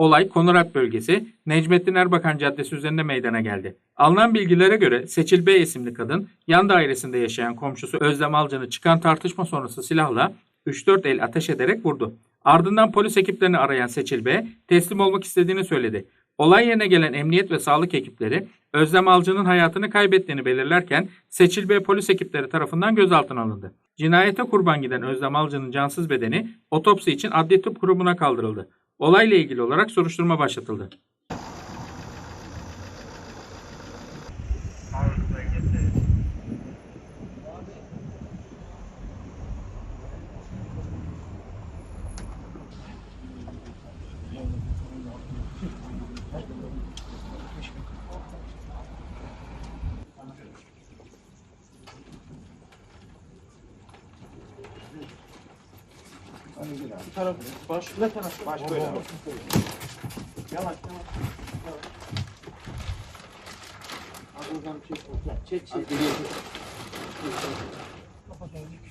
Olay Konorat bölgesi Necmettin Erbakan Caddesi üzerinde meydana geldi. Alınan bilgilere göre Seçil Bey isimli kadın yan dairesinde yaşayan komşusu Özlem Alcan'ı çıkan tartışma sonrası silahla 3-4 el ateş ederek vurdu. Ardından polis ekiplerini arayan Seçil Bey teslim olmak istediğini söyledi. Olay yerine gelen emniyet ve sağlık ekipleri Özlem Alcı'nın hayatını kaybettiğini belirlerken Seçil Bey polis ekipleri tarafından gözaltına alındı. Cinayete kurban giden Özlem Alcı'nın cansız bedeni otopsi için adli tıp kurumuna kaldırıldı. Olayla ilgili olarak soruşturma başlatıldı. Baş, ne taraf? Baş böyle. Yavaş yavaş. Abi oradan bir şey kokla. Çek çek. Ben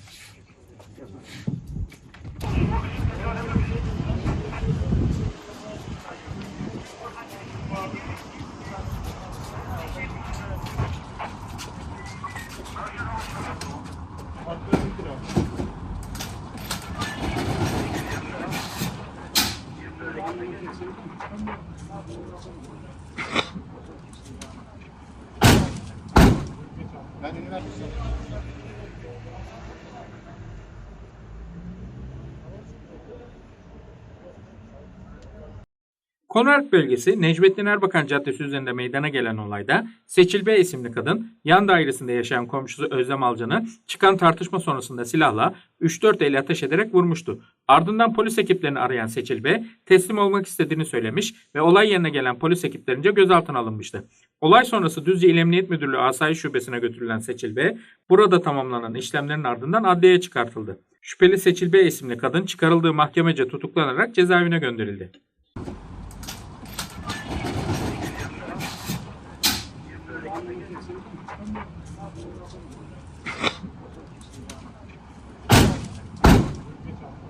Konak bölgesi Necmettin Erbakan Caddesi üzerinde meydana gelen olayda Seçil Bey isimli kadın yan dairesinde yaşayan komşusu Özlem Alcan'ı çıkan tartışma sonrasında silahla 3-4 el ateş ederek vurmuştu. Ardından polis ekiplerini arayan Seçil Bey teslim olmak istediğini söylemiş ve olay yerine gelen polis ekiplerince gözaltına alınmıştı. Olay sonrası Düzce İl Emniyet Müdürlüğü Asayiş Şubesi'ne götürülen Seçil Bey burada tamamlanan işlemlerin ardından adliyeye çıkartıldı. Şüpheli Seçil Bey isimli kadın çıkarıldığı mahkemece tutuklanarak cezaevine gönderildi.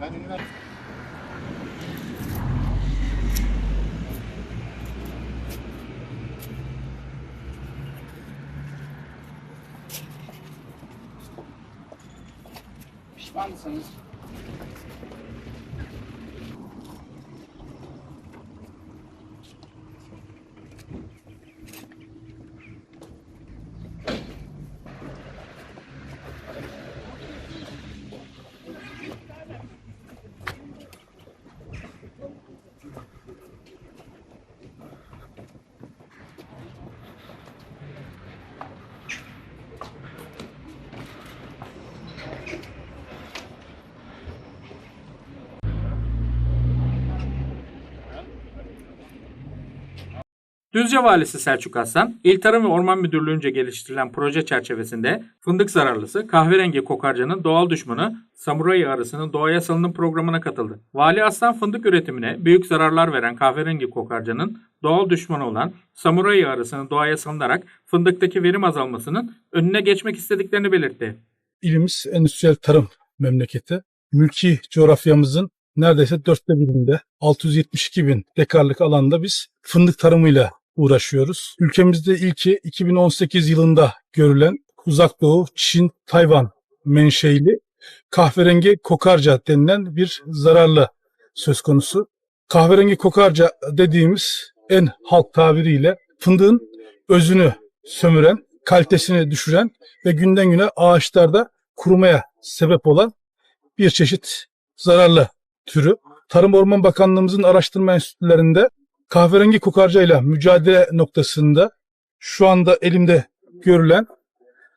Ben üniversite Pişman mısınız? Düzce Valisi Selçuk Aslan, İl Tarım ve Orman Müdürlüğü'nce geliştirilen proje çerçevesinde fındık zararlısı kahverengi kokarcanın doğal düşmanı samuray arısının doğaya salınım programına katıldı. Vali Aslan fındık üretimine büyük zararlar veren kahverengi kokarcanın doğal düşmanı olan samuray arısının doğaya salınarak fındıktaki verim azalmasının önüne geçmek istediklerini belirtti. ilimiz endüstriyel tarım memleketi. Mülki coğrafyamızın neredeyse dörtte birinde 672 bin dekarlık alanda biz fındık tarımıyla uğraşıyoruz. Ülkemizde ilki 2018 yılında görülen Uzak Doğu, Çin, Tayvan menşeili kahverengi kokarca denilen bir zararlı söz konusu. Kahverengi kokarca dediğimiz en halk tabiriyle fındığın özünü sömüren, kalitesini düşüren ve günden güne ağaçlarda kurumaya sebep olan bir çeşit zararlı türü. Tarım Orman Bakanlığımızın araştırma enstitülerinde kahverengi kokarcayla mücadele noktasında şu anda elimde görülen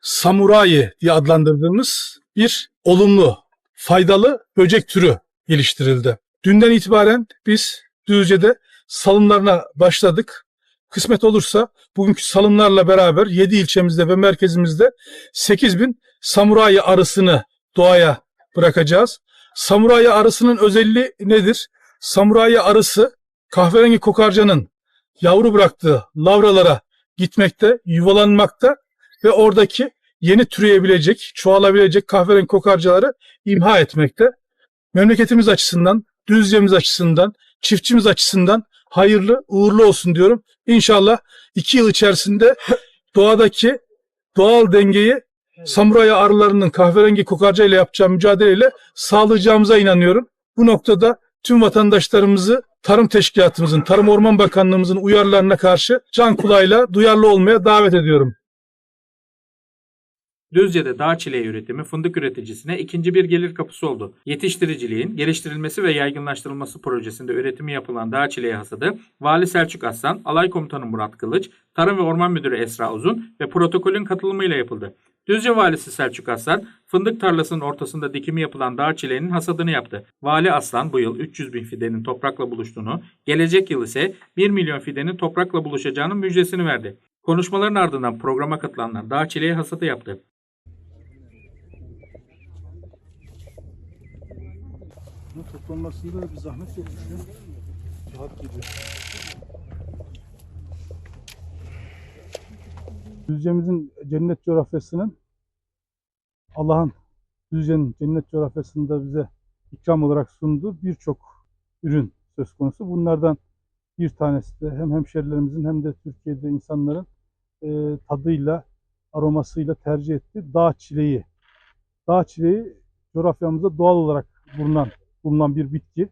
samurayi diye adlandırdığımız bir olumlu, faydalı böcek türü geliştirildi. Dünden itibaren biz Düzce'de salımlarına başladık. Kısmet olursa bugünkü salımlarla beraber 7 ilçemizde ve merkezimizde 8 bin samurayi arısını doğaya bırakacağız. Samurayi arısının özelliği nedir? Samurayi arısı kahverengi kokarcanın yavru bıraktığı lavralara gitmekte, yuvalanmakta ve oradaki yeni türeyebilecek, çoğalabilecek kahverengi kokarcaları imha etmekte. Memleketimiz açısından, düzcemiz açısından, çiftçimiz açısından hayırlı, uğurlu olsun diyorum. İnşallah iki yıl içerisinde doğadaki doğal dengeyi samuray arılarının kahverengi kokarca ile yapacağı mücadeleyle sağlayacağımıza inanıyorum. Bu noktada tüm vatandaşlarımızı Tarım Teşkilatımızın, Tarım Orman Bakanlığımızın uyarılarına karşı can kulağıyla duyarlı olmaya davet ediyorum. Düzce'de dağ çileği üretimi fındık üreticisine ikinci bir gelir kapısı oldu. Yetiştiriciliğin geliştirilmesi ve yaygınlaştırılması projesinde üretimi yapılan dağ çileği hasadı Vali Selçuk Aslan, Alay Komutanı Murat Kılıç, Tarım ve Orman Müdürü Esra Uzun ve protokolün katılımıyla yapıldı. Düzce Valisi Selçuk Aslan, fındık tarlasının ortasında dikimi yapılan dağ çileğinin hasadını yaptı. Vali Aslan bu yıl 300 bin fidenin toprakla buluştuğunu, gelecek yıl ise 1 milyon fidenin toprakla buluşacağının müjdesini verdi. Konuşmaların ardından programa katılanlar dağ çileği hasadı yaptı. Toplanmasında bir zahmet yokmuş ya. Rahat geliyor. Düzce'mizin cennet coğrafyasının Allah'ın Düzce'nin cennet coğrafyasında bize ikram olarak sunduğu birçok ürün söz konusu. Bunlardan bir tanesi de hem hemşerilerimizin hem de Türkiye'de insanların e, tadıyla, aromasıyla tercih ettiği dağ çileği. Dağ çileği coğrafyamızda doğal olarak bulunan bulunan bir bitki.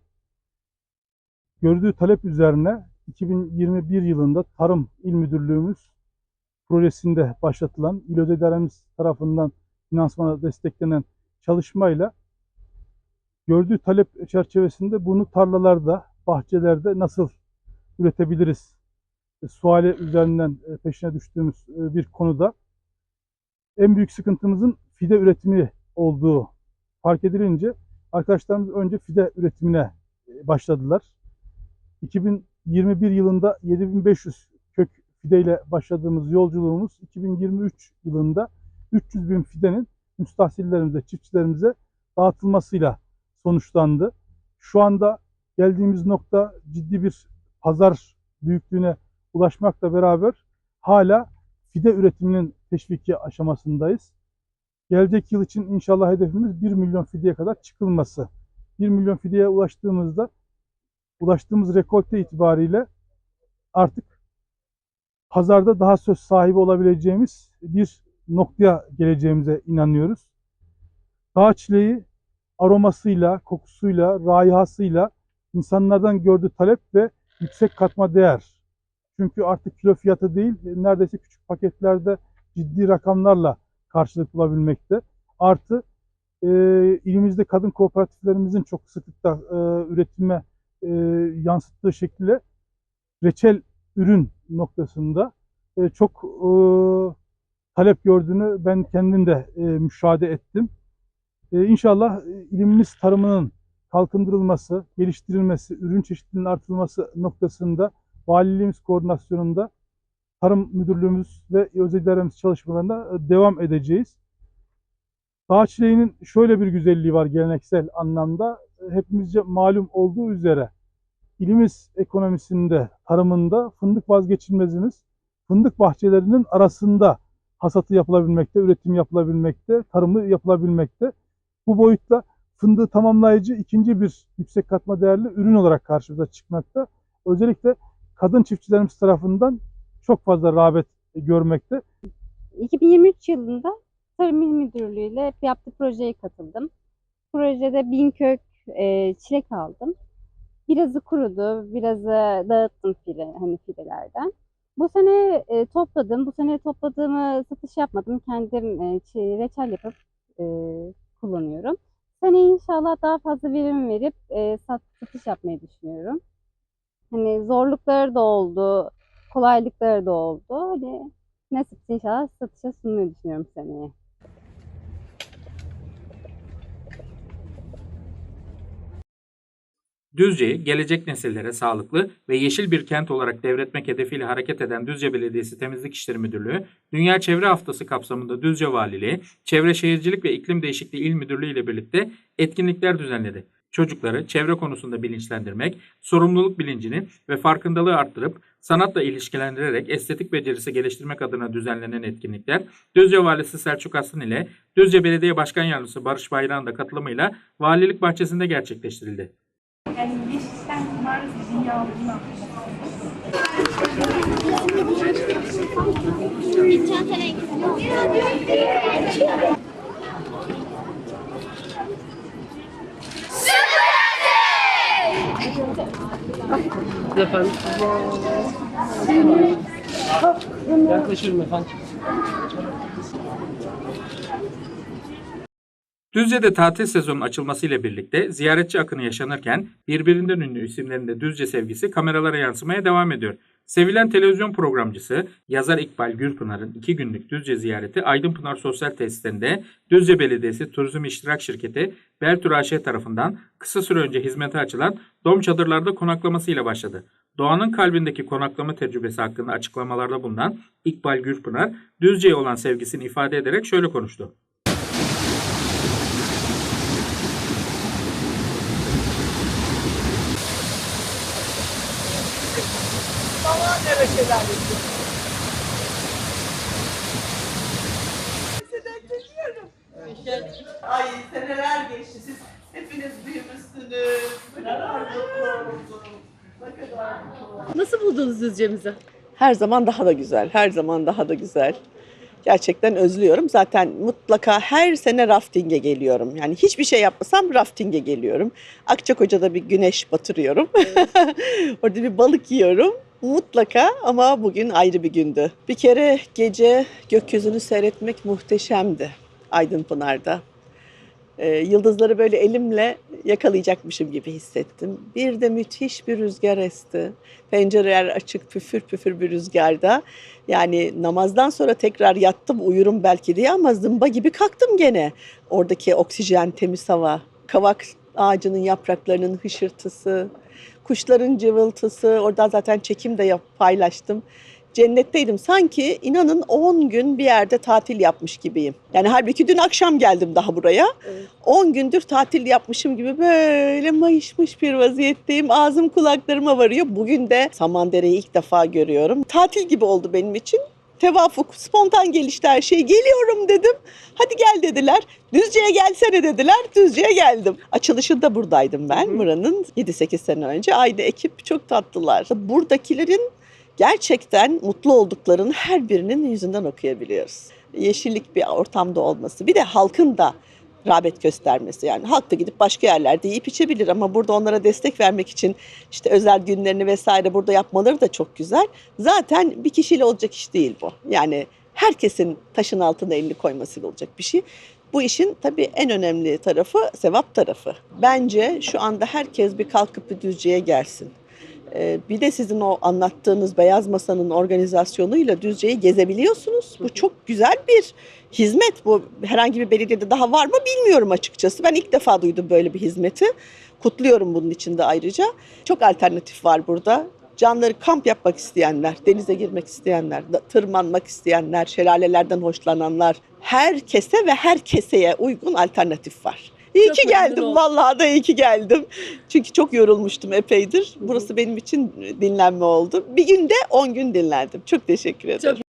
Gördüğü talep üzerine 2021 yılında Tarım İl Müdürlüğümüz projesinde başlatılan İl Özel İdaremiz tarafından finansmana desteklenen çalışmayla gördüğü talep çerçevesinde bunu tarlalarda, bahçelerde nasıl üretebiliriz? E, Suali üzerinden e, peşine düştüğümüz e, bir konuda en büyük sıkıntımızın fide üretimi olduğu fark edilince arkadaşlarımız önce fide üretimine e, başladılar. 2021 yılında 7500 kök fideyle başladığımız yolculuğumuz 2023 yılında 300 bin fidenin müstahsillerimize, çiftçilerimize dağıtılmasıyla sonuçlandı. Şu anda geldiğimiz nokta ciddi bir pazar büyüklüğüne ulaşmakla beraber hala fide üretiminin teşviki aşamasındayız. Gelecek yıl için inşallah hedefimiz 1 milyon fideye kadar çıkılması. 1 milyon fideye ulaştığımızda ulaştığımız rekolte itibariyle artık pazarda daha söz sahibi olabileceğimiz bir noktaya geleceğimize inanıyoruz. Dağ çileği aromasıyla, kokusuyla, raihasıyla insanlardan gördüğü talep ve yüksek katma değer. Çünkü artık kilo fiyatı değil, neredeyse küçük paketlerde ciddi rakamlarla karşılık bulabilmekte. Artı e, ilimizde kadın kooperatiflerimizin çok sıklıkla e, üretime e, yansıttığı şekilde reçel ürün noktasında e, çok e, talep gördüğünü ben kendim de e, müşahede ettim. E, inşallah e, ilimimiz tarımının kalkındırılması, geliştirilmesi, ürün çeşitliliğinin artırılması noktasında valiliğimiz koordinasyonunda Tarım Müdürlüğümüz ve özel idaremiz çalışmalarına e, devam edeceğiz. Dağ çileğinin şöyle bir güzelliği var geleneksel anlamda. E, Hepimizce malum olduğu üzere ilimiz ekonomisinde, tarımında fındık vazgeçilmezimiz. Fındık bahçelerinin arasında hasatı yapılabilmekte, üretim yapılabilmekte, tarımı yapılabilmekte. Bu boyutta fındığı tamamlayıcı ikinci bir yüksek katma değerli ürün olarak karşımıza çıkmakta. Özellikle kadın çiftçilerimiz tarafından çok fazla rağbet görmekte. 2023 yılında Tarım İl Müdürlüğü ile yaptığı projeye katıldım. Projede bin kök e, çilek aldım. Birazı kurudu, birazı dağıttım file, hani fidelerden. Bu sene e, topladım. Bu sene topladığımı satış yapmadım. Kendim e, reçel yapıp e, kullanıyorum. Sene inşallah daha fazla verim verip e, sat, satış yapmayı düşünüyorum. Hani zorlukları da oldu, kolaylıkları da oldu. Hani nasipse inşallah satışa sunmayı düşünüyorum seneye. Düzce'yi gelecek nesillere sağlıklı ve yeşil bir kent olarak devretmek hedefiyle hareket eden Düzce Belediyesi Temizlik İşleri Müdürlüğü, Dünya Çevre Haftası kapsamında Düzce Valiliği, Çevre Şehircilik ve İklim Değişikliği İl Müdürlüğü ile birlikte etkinlikler düzenledi. Çocukları çevre konusunda bilinçlendirmek, sorumluluk bilincini ve farkındalığı arttırıp sanatla ilişkilendirerek estetik becerisi geliştirmek adına düzenlenen etkinlikler Düzce Valisi Selçuk Aslan ile Düzce Belediye Başkan Yardımcısı Barış Bayrağ'ın da katılımıyla valilik bahçesinde gerçekleştirildi. Yani bir dünya olduğunu anlamak. Efendim. Yaklaşırım efendim. Düzce'de tatil sezonunun açılmasıyla birlikte ziyaretçi akını yaşanırken birbirinden ünlü isimlerin de Düzce sevgisi kameralara yansımaya devam ediyor. Sevilen televizyon programcısı yazar İkbal Gürpınar'ın iki günlük Düzce ziyareti Aydınpınar Sosyal Tesislerinde Düzce Belediyesi Turizm İştirak Şirketi Bertur AŞ tarafından kısa süre önce hizmete açılan dom çadırlarda konaklamasıyla başladı. Doğanın kalbindeki konaklama tecrübesi hakkında açıklamalarda bulunan İkbal Gürpınar, Düzce'ye olan sevgisini ifade ederek şöyle konuştu. Ay seneler geçti. Siz hepiniz büyümüşsünüz. Ne kadar mutlu oldum. Ne kadar mutlu oldum. Nasıl buldunuz Düzce'mizi? Her zaman daha da güzel. Her zaman daha da güzel. Gerçekten özlüyorum. Zaten mutlaka her sene raftinge geliyorum. Yani hiçbir şey yapmasam raftinge geliyorum. Akçakoca'da bir güneş batırıyorum. Orada bir balık yiyorum. Mutlaka ama bugün ayrı bir gündü. Bir kere gece gökyüzünü seyretmek muhteşemdi Aydınpınar'da. Ee, yıldızları böyle elimle yakalayacakmışım gibi hissettim. Bir de müthiş bir rüzgar esti. Pencereler açık püfür püfür bir rüzgarda. Yani namazdan sonra tekrar yattım uyurum belki diye ama zımba gibi kalktım gene. Oradaki oksijen, temiz hava, kavak ağacının yapraklarının hışırtısı, kuşların cıvıltısı. Oradan zaten çekim de yap, paylaştım. Cennetteydim. Sanki inanın 10 gün bir yerde tatil yapmış gibiyim. Yani halbuki dün akşam geldim daha buraya. Evet. 10 gündür tatil yapmışım gibi böyle mayışmış bir vaziyetteyim. Ağzım kulaklarıma varıyor. Bugün de Samandere'yi ilk defa görüyorum. Tatil gibi oldu benim için. Tevafuk, spontan gelişti her şey. Geliyorum dedim. Hadi gel dediler. Düzce'ye gelsene dediler. Düzce'ye geldim. Açılışında buradaydım ben buranın 7-8 sene önce. Aynı ekip çok tatlılar. Buradakilerin gerçekten mutlu olduklarını her birinin yüzünden okuyabiliyoruz. Yeşillik bir ortamda olması. Bir de halkın da rağbet göstermesi. Yani halk da gidip başka yerlerde yiyip içebilir ama burada onlara destek vermek için işte özel günlerini vesaire burada yapmaları da çok güzel. Zaten bir kişiyle olacak iş değil bu. Yani herkesin taşın altına elini koymasıyla olacak bir şey. Bu işin tabii en önemli tarafı sevap tarafı. Bence şu anda herkes bir kalkıp bir Düzce'ye gelsin. Ee, Bir de sizin o anlattığınız Beyaz Masa'nın organizasyonuyla Düzce'yi gezebiliyorsunuz. Bu çok güzel bir hizmet. Bu herhangi bir belediyede daha var mı bilmiyorum açıkçası. Ben ilk defa duydum böyle bir hizmeti. Kutluyorum bunun için de ayrıca. Çok alternatif var burada. Canları kamp yapmak isteyenler, denize girmek isteyenler, tırmanmak isteyenler, şelalelerden hoşlananlar, herkese ve her keseye uygun alternatif var. İyi Çok ki geldim oldum. vallahi da iyi ki geldim. Çünkü çok yorulmuştum epeydir. Burası benim için dinlenme oldu. Bir günde 10 gün dinlendim. Çok teşekkür ederim.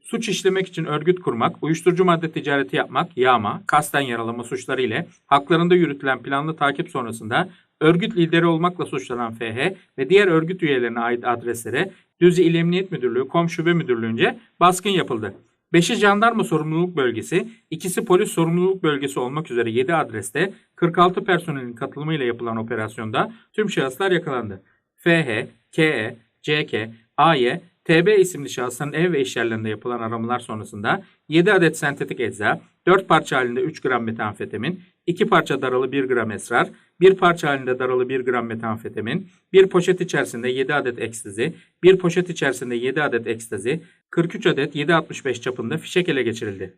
Suç işlemek için örgüt kurmak, uyuşturucu madde ticareti yapmak, yağma, kasten yaralama suçları ile haklarında yürütülen planlı takip sonrasında örgüt lideri olmakla suçlanan FH ve diğer örgüt üyelerine ait adreslere Düzce İl Emniyet Müdürlüğü, Kom Şube Müdürlüğü'nce baskın yapıldı. 5'i jandarma sorumluluk bölgesi, ikisi polis sorumluluk bölgesi olmak üzere 7 adreste 46 personelin katılımıyla yapılan operasyonda tüm şahıslar yakalandı. FH, KE, CK, AY, TB isimli şahısların ev ve iş yerlerinde yapılan aramalar sonrasında 7 adet sentetik ecza, 4 parça halinde 3 gram metamfetamin, 2 parça daralı 1 gram esrar, 1 parça halinde daralı 1 gram metamfetamin, 1 poşet içerisinde 7 adet ekstazi, 1 poşet içerisinde 7 adet ekstazi, 43 adet 7.65 çapında fişek ele geçirildi.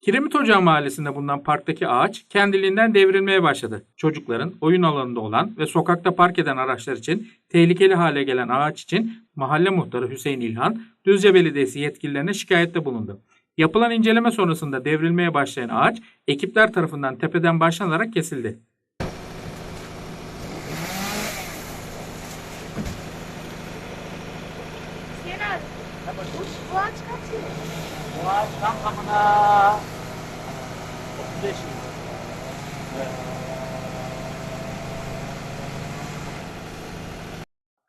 Kiremit Ocağı mahallesinde bulunan parktaki ağaç kendiliğinden devrilmeye başladı. Çocukların oyun alanında olan ve sokakta park eden araçlar için tehlikeli hale gelen ağaç için mahalle muhtarı Hüseyin İlhan, Düzce Belediyesi yetkililerine şikayette bulundu. Yapılan inceleme sonrasında devrilmeye başlayan ağaç ekipler tarafından tepeden başlanarak kesildi. Bu ağaç tam kapına 35 yıl.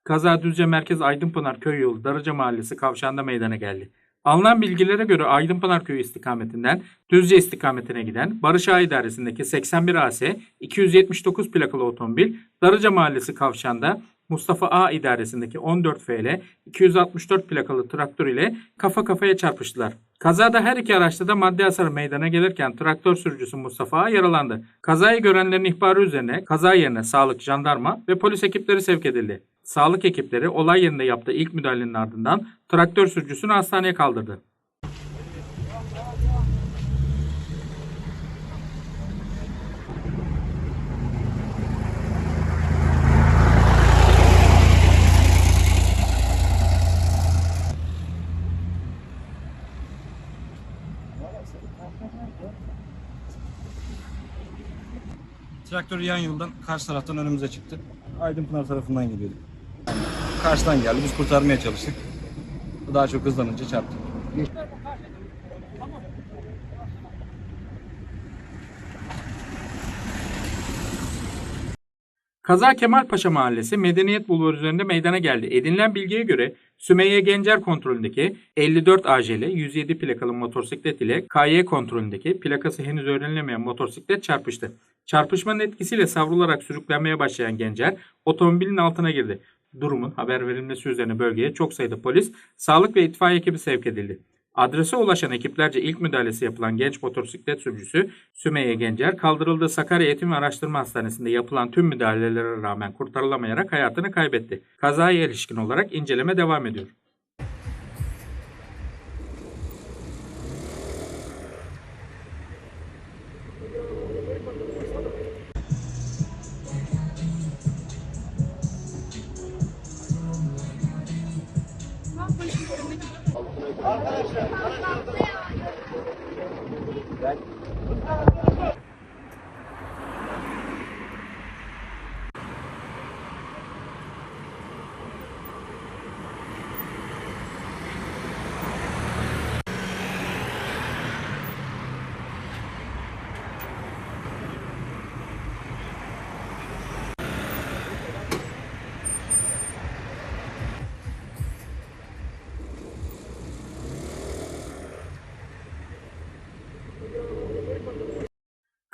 Kaza Düzce Merkez Aydınpınar Köy Yolu Darıca Mahallesi kavşağında meydana geldi. Alınan bilgilere göre Aydınpınar Köyü istikametinden Düzce istikametine giden Barış Ağa İdaresi'ndeki 81 AS 279 plakalı otomobil Darıca Mahallesi kavşağında Mustafa A idaresindeki 14 FL 264 plakalı traktör ile kafa kafaya çarpıştılar. Kazada her iki araçta da maddi hasar meydana gelirken traktör sürücüsü Mustafa A yaralandı. Kazayı görenlerin ihbarı üzerine kaza yerine sağlık, jandarma ve polis ekipleri sevk edildi. Sağlık ekipleri olay yerinde yaptığı ilk müdahalenin ardından traktör sürücüsünü hastaneye kaldırdı. Traktör yan yoldan karşı taraftan önümüze çıktı. Aydınpınar tarafından geliyordu. Karşıdan geldi. Biz kurtarmaya çalıştık. O daha çok hızlanınca çarptı. Kaza Kemalpaşa Mahallesi Medeniyet Bulvarı üzerinde meydana geldi. Edinilen bilgiye göre Sümeyye Gencer kontrolündeki 54 AJL 107 plakalı motosiklet ile KY kontrolündeki plakası henüz öğrenilemeyen motosiklet çarpıştı. Çarpışmanın etkisiyle savrularak sürüklenmeye başlayan Gencer otomobilin altına girdi. Durumun haber verilmesi üzerine bölgeye çok sayıda polis, sağlık ve itfaiye ekibi sevk edildi. Adrese ulaşan ekiplerce ilk müdahalesi yapılan genç motosiklet sürücüsü Sümeyye Gencer kaldırıldığı Sakarya Eğitim ve Araştırma Hastanesi'nde yapılan tüm müdahalelere rağmen kurtarılamayarak hayatını kaybetti. Kazaya ilişkin olarak inceleme devam ediyor.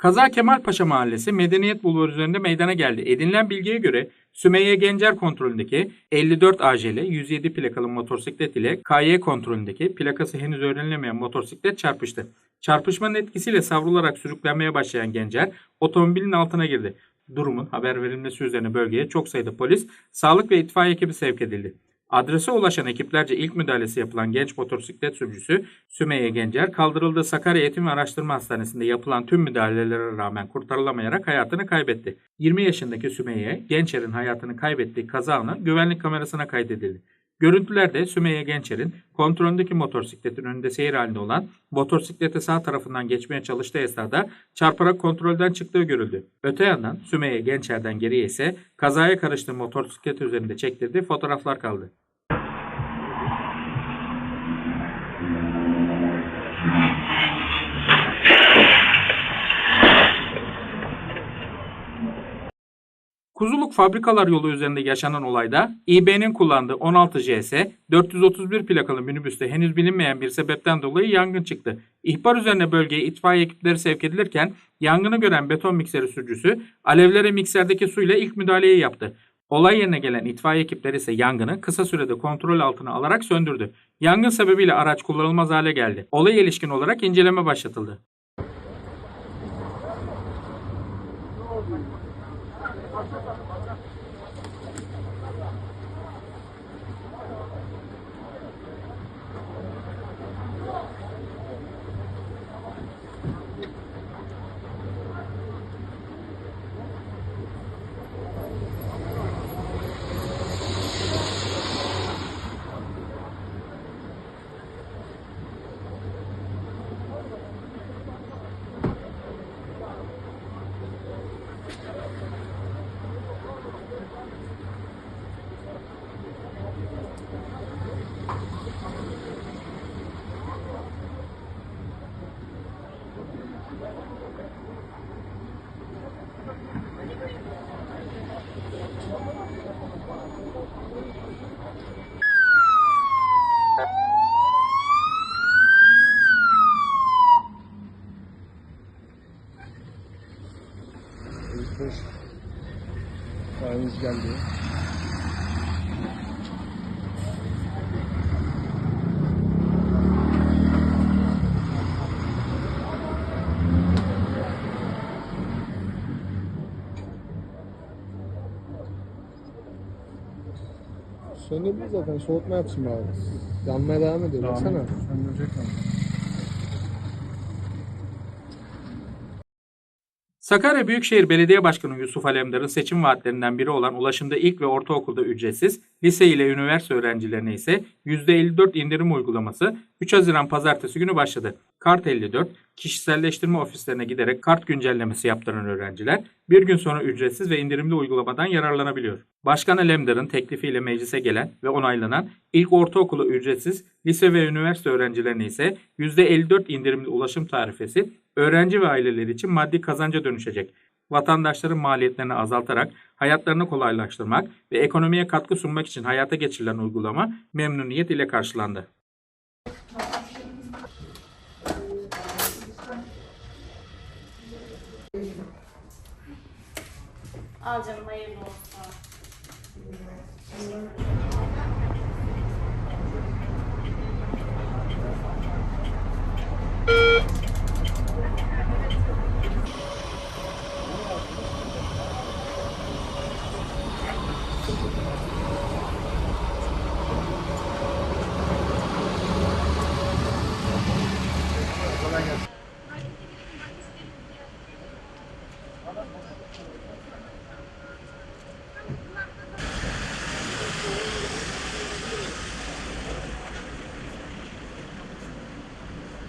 Kaza Kemalpaşa Mahallesi Medeniyet Bulvarı üzerinde meydana geldi. Edinilen bilgiye göre Sümeyye Gencer kontrolündeki 54 AJL 107 plakalı motosiklet ile KY kontrolündeki plakası henüz öğrenilemeyen motosiklet çarpıştı. Çarpışmanın etkisiyle savrularak sürüklenmeye başlayan Gencer otomobilin altına girdi. Durumun haber verilmesi üzerine bölgeye çok sayıda polis, sağlık ve itfaiye ekibi sevk edildi. Adrese ulaşan ekiplerce ilk müdahalesi yapılan genç motosiklet sürücüsü Sümeyye Gencer kaldırıldığı Sakarya Eğitim ve Araştırma Hastanesi'nde yapılan tüm müdahalelere rağmen kurtarılamayarak hayatını kaybetti. 20 yaşındaki Sümeyye, Gencer'in hayatını kaybettiği kaza anı güvenlik kamerasına kaydedildi. Görüntülerde Sümeyye Gençer'in kontrolündeki motosikletin önünde seyir halinde olan motosiklete sağ tarafından geçmeye çalıştığı esnada çarparak kontrolden çıktığı görüldü. Öte yandan Sümeyye Gençer'den geriye ise kazaya karıştığı motosiklet üzerinde çektirdiği fotoğraflar kaldı. Kuzuluk Fabrikalar Yolu üzerinde yaşanan olayda İB'nin kullandığı 16 JS 431 plakalı minibüste henüz bilinmeyen bir sebepten dolayı yangın çıktı. İhbar üzerine bölgeye itfaiye ekipleri sevk edilirken yangını gören beton mikseri sürücüsü alevlere mikserdeki suyla ilk müdahaleyi yaptı. Olay yerine gelen itfaiye ekipleri ise yangını kısa sürede kontrol altına alarak söndürdü. Yangın sebebiyle araç kullanılmaz hale geldi. Olaya ilişkin olarak inceleme başlatıldı. geldi. Söndürdü zaten soğutma yapsın abi. Yanmaya devam ediyor. Baksana. Söndürecek ama. Sakarya Büyükşehir Belediye Başkanı Yusuf Alemdar'ın seçim vaatlerinden biri olan ulaşımda ilk ve ortaokulda ücretsiz, lise ile üniversite öğrencilerine ise %54 indirim uygulaması 3 Haziran Pazartesi günü başladı. Kart 54, kişiselleştirme ofislerine giderek kart güncellemesi yaptıran öğrenciler bir gün sonra ücretsiz ve indirimli uygulamadan yararlanabiliyor. Başkan Alemdar'ın teklifiyle meclise gelen ve onaylanan ilk ortaokulu ücretsiz, lise ve üniversite öğrencilerine ise %54 indirimli ulaşım tarifesi öğrenci ve aileler için maddi kazanca dönüşecek. Vatandaşların maliyetlerini azaltarak hayatlarını kolaylaştırmak ve ekonomiye katkı sunmak için hayata geçirilen uygulama memnuniyet ile karşılandı. Al canım hayırlı olsun.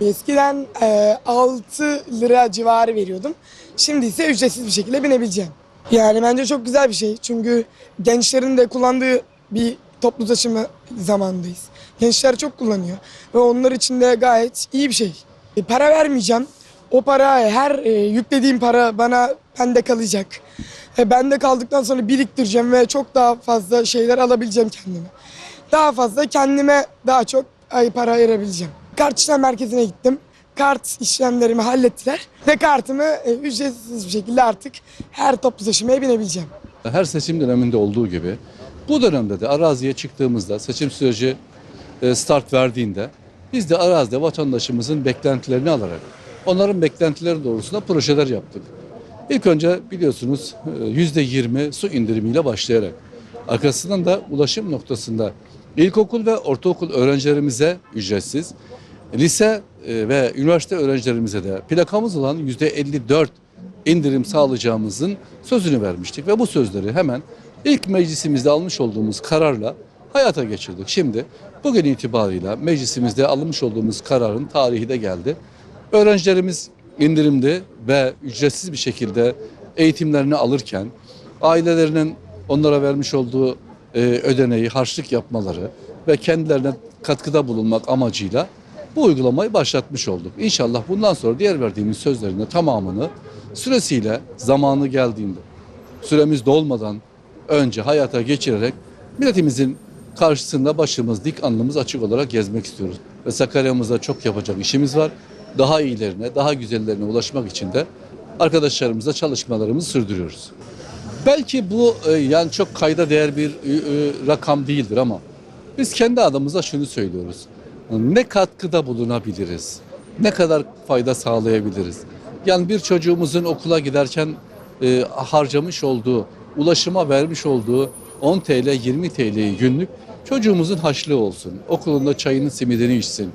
Eskiden e, 6 lira civarı veriyordum. Şimdi ise ücretsiz bir şekilde binebileceğim. Yani bence çok güzel bir şey. Çünkü gençlerin de kullandığı bir toplu taşıma zamandayız. Gençler çok kullanıyor ve onlar için de gayet iyi bir şey. E, para vermeyeceğim. O para her e, yüklediğim para bana bende kalacak. E, bende kaldıktan sonra biriktireceğim ve çok daha fazla şeyler alabileceğim kendime. Daha fazla kendime daha çok ay, para ayırabileceğim. Kart işlem merkezine gittim. Kart işlemlerimi hallettiler ve kartımı e, ücretsiz bir şekilde artık her toplu taşımaya binebileceğim. Her seçim döneminde olduğu gibi bu dönemde de araziye çıktığımızda seçim süreci e, start verdiğinde biz de arazide vatandaşımızın beklentilerini alarak onların beklentileri doğrultusunda projeler yaptık. İlk önce biliyorsunuz e, yüzde 20 su indirimiyle başlayarak arkasından da ulaşım noktasında ilkokul ve ortaokul öğrencilerimize ücretsiz, lise e, ve üniversite öğrencilerimize de plakamız olan yüzde 54 indirim sağlayacağımızın sözünü vermiştik ve bu sözleri hemen ilk meclisimizde almış olduğumuz kararla hayata geçirdik. Şimdi bugün itibarıyla meclisimizde almış olduğumuz kararın tarihi de geldi. Öğrencilerimiz indirimli ve ücretsiz bir şekilde eğitimlerini alırken ailelerinin onlara vermiş olduğu e, ödeneği harçlık yapmaları ve kendilerine katkıda bulunmak amacıyla bu uygulamayı başlatmış olduk. İnşallah bundan sonra diğer verdiğimiz sözlerin de tamamını süresiyle zamanı geldiğinde süremiz dolmadan önce hayata geçirerek milletimizin karşısında başımız dik alnımız açık olarak gezmek istiyoruz. Ve Sakarya'mızda çok yapacak işimiz var. Daha iyilerine, daha güzellerine ulaşmak için de arkadaşlarımızla çalışmalarımızı sürdürüyoruz. Belki bu e, yani çok kayda değer bir e, e, rakam değildir ama biz kendi adımıza şunu söylüyoruz. Ne katkıda bulunabiliriz? Ne kadar fayda sağlayabiliriz? Yani bir çocuğumuzun okula giderken e, harcamış olduğu, ulaşıma vermiş olduğu 10 TL, 20 TL'yi günlük çocuğumuzun haşlığı olsun. Okulunda çayını, simidini içsin.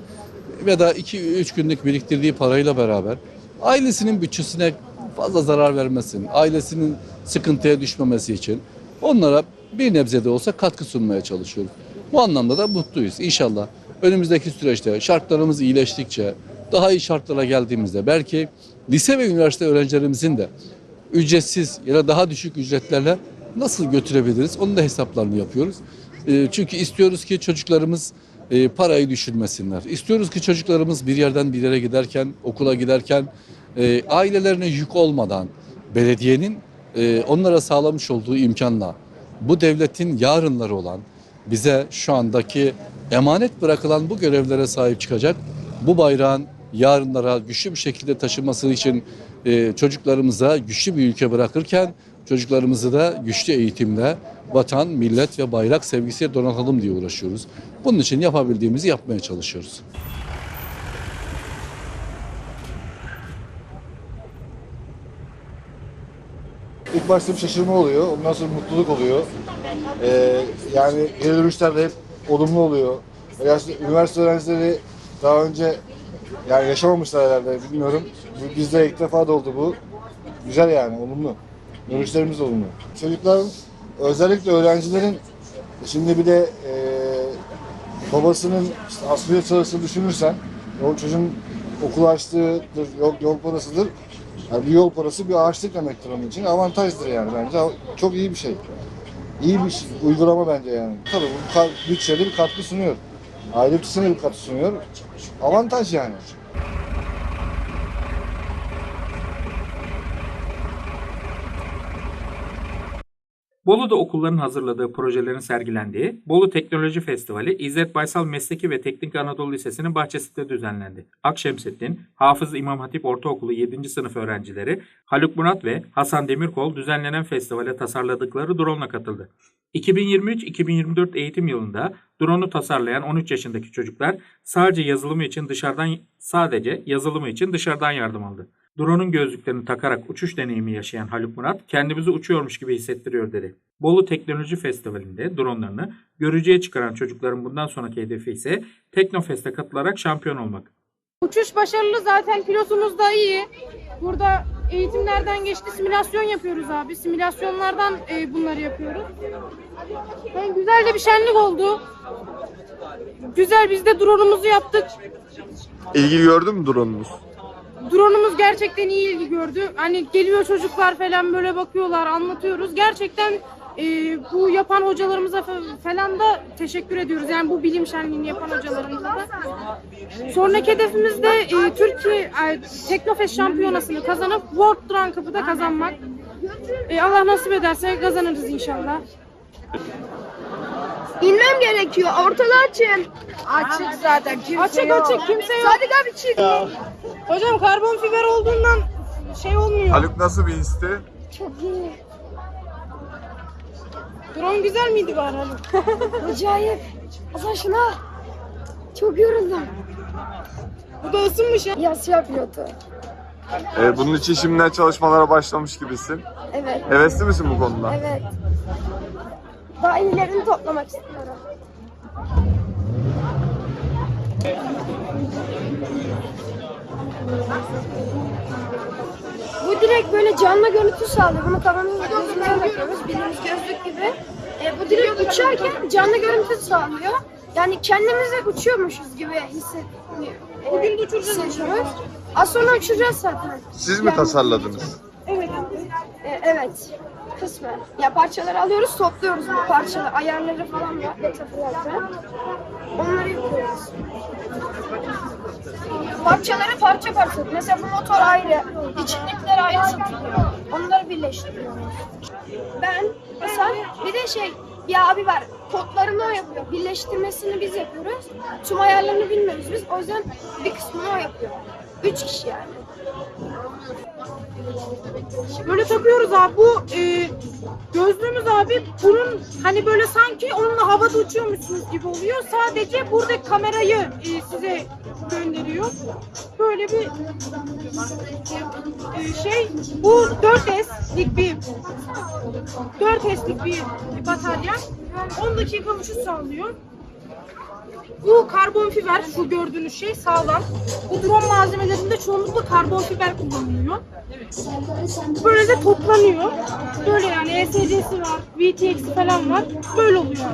Ya da 2-3 günlük biriktirdiği parayla beraber ailesinin bütçesine fazla zarar vermesin. Ailesinin sıkıntıya düşmemesi için onlara bir nebze de olsa katkı sunmaya çalışıyoruz. Bu anlamda da mutluyuz. İnşallah önümüzdeki süreçte şartlarımız iyileştikçe daha iyi şartlara geldiğimizde belki lise ve üniversite öğrencilerimizin de ücretsiz ya da daha düşük ücretlerle nasıl götürebiliriz onun da hesaplarını yapıyoruz. E, çünkü istiyoruz ki çocuklarımız e, parayı düşünmesinler. İstiyoruz ki çocuklarımız bir yerden bir yere giderken, okula giderken e, ailelerine yük olmadan belediyenin e, onlara sağlamış olduğu imkanla bu devletin yarınları olan bize şu andaki emanet bırakılan bu görevlere sahip çıkacak. Bu bayrağın yarınlara güçlü bir şekilde taşıması için e, çocuklarımıza güçlü bir ülke bırakırken çocuklarımızı da güçlü eğitimle vatan, millet ve bayrak sevgisiyle donatalım diye uğraşıyoruz. Bunun için yapabildiğimizi yapmaya çalışıyoruz. İlk başta bir şaşırma oluyor. Ondan sonra mutluluk oluyor. Ee, yani geri dönüşler de hep olumlu oluyor. Gerçekten üniversite öğrencileri daha önce yani yaşamamışlar herhalde bilmiyorum. Bizde ilk defa da oldu bu. Güzel yani olumlu. Dönüşlerimiz olumlu. Çocukların özellikle öğrencilerin şimdi bir de e, babasının işte asgari sırasını düşünürsen o çocuğun okul açlığıdır, yol, yol parasıdır. Yani bir yol parası bir ağaçlık demektir onun için. Avantajdır yani bence. Çok iyi bir şey. İyi bir uygulama bence yani. Tabii bu bütçede bir katkı sunuyor. Aile bütçesine bir katkı sunuyor. Avantaj yani. Bolu'da okulların hazırladığı projelerin sergilendiği Bolu Teknoloji Festivali İzzet Baysal Mesleki ve Teknik Anadolu Lisesi'nin bahçesinde düzenlendi. Akşemseddin, Hafız İmam Hatip Ortaokulu 7. sınıf öğrencileri Haluk Murat ve Hasan Demirkol düzenlenen festivale tasarladıkları drone'la katıldı. 2023-2024 eğitim yılında drone'u tasarlayan 13 yaşındaki çocuklar sadece yazılımı için dışarıdan sadece yazılımı için dışarıdan yardım aldı. Drone'un gözlüklerini takarak uçuş deneyimi yaşayan Haluk Murat kendimizi uçuyormuş gibi hissettiriyor dedi. Bolu Teknoloji Festivali'nde dronelarını görücüye çıkaran çocukların bundan sonraki hedefi ise Teknofest'e katılarak şampiyon olmak. Uçuş başarılı zaten pilotumuz da iyi. Burada eğitimlerden geçti simülasyon yapıyoruz abi. Simülasyonlardan e, bunları yapıyoruz. Yani güzel de bir şenlik oldu. Güzel biz de drone'umuzu yaptık. İlgi gördün mü drone'unuz? Drone'umuz gerçekten iyi ilgi gördü. Hani geliyor çocuklar falan böyle bakıyorlar, anlatıyoruz. Gerçekten e, bu yapan hocalarımıza fa- falan da teşekkür ediyoruz. Yani bu bilim şenliğini yapan hocalarımıza da. Sonraki hedefimiz de e, Türkiye e, Teknofest şampiyonasını kazanıp World Drone Cup'ı da kazanmak. E, Allah nasip ederse kazanırız inşallah. İnmem gerekiyor. Ortalığı açın. Açık zaten. Kimse Açık açık kimse yok. Sadık abi çık. Hocam karbon fiber olduğundan şey olmuyor. Haluk nasıl bir histi? Çok iyi. Drone güzel miydi bari Haluk? Acayip. Hasan şuna. Çok yoruldum. Bu da ısınmış ya. Yas yapıyordu. Ee, bunun için şimdiden çalışmalara başlamış gibisin. Evet. Hevesli misin bu konuda? Evet. Daha iyilerini toplamak istiyorum. Bu direkt böyle canlı görüntü sağlıyor. Bunu kafamızın gözüne takıyoruz. Bildiğimiz gözlük gibi. E, bu direkt uçarken canlı görüntü sağlıyor. Yani kendimizi uçuyormuşuz gibi hissediyoruz. Bugün de uçuracağız. Az sonra uçacağız zaten. Siz mi Yani- tasarladınız? Evet. E, evet. Kısmen. Ya parçaları alıyoruz, topluyoruz bu parçaları. Ayarları falan var. Detayları. Onları yapıyoruz. Parçaları parça parça. Mesela bu motor ayrı, içindekiler ayrı. Onları birleştiriyoruz. Ben mesela bir de şey bir abi var. Kodlarını o yapıyor. Birleştirmesini biz yapıyoruz. Tüm ayarlarını bilmiyoruz biz. O yüzden bir kısmını o yapıyor. Üç kişi yani. Böyle takıyoruz abi. Bu e, gözlüğümüz abi bunun hani böyle sanki onunla havada uçuyormuşsunuz gibi oluyor. Sadece buradaki kamerayı e, size gönderiyor. Böyle bir e, şey bu 4S'lik bir 4S'lik bir batarya. 10 dakika uçuş sağlıyor. Bu karbon fiber şu gördüğünüz şey sağlam. Bu drone malzemelerinde çoğunlukla karbon fiber kullanılıyor. Böyle de toplanıyor. Böyle yani ESC'si var, VTX'i falan var. Böyle oluyor.